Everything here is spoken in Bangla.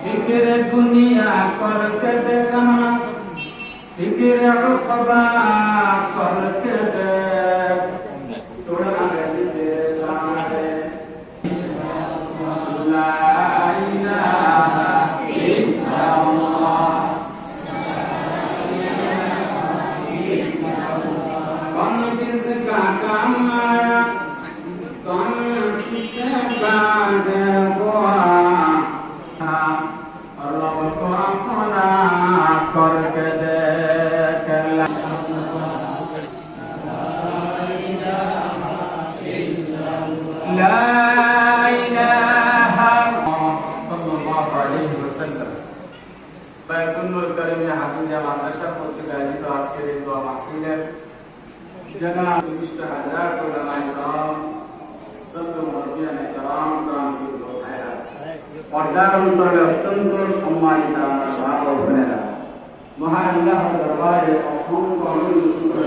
ফিকিরে দুনিয়া করকে দেখনা ফিকিরে উকবা করকে দেখ। তোরা গলিবে সারে লা ইলাহা ইল্লাল্লাহ লা ইলাহা ইল্লাল্লাহ কোন কিসকা কামায় करके देख ला لا إله صلى الله عليه وسلم বাইতুল করিমে হাফিজা মাদ্রাসা কর্তৃক আয়োজিত আজকের এই দোয়া মাহফিলের জানা বিশিষ্ট হাজার ওলামা ইকরাম সত্য মুরব্বিয়ান ইকরাম প্রান্তিক ভাইরা পর্দার অন্তরে অত্যন্ত সম্মানিত আমার মা ও বোনেরা محل له دروازه مفتوحه وعيون سوره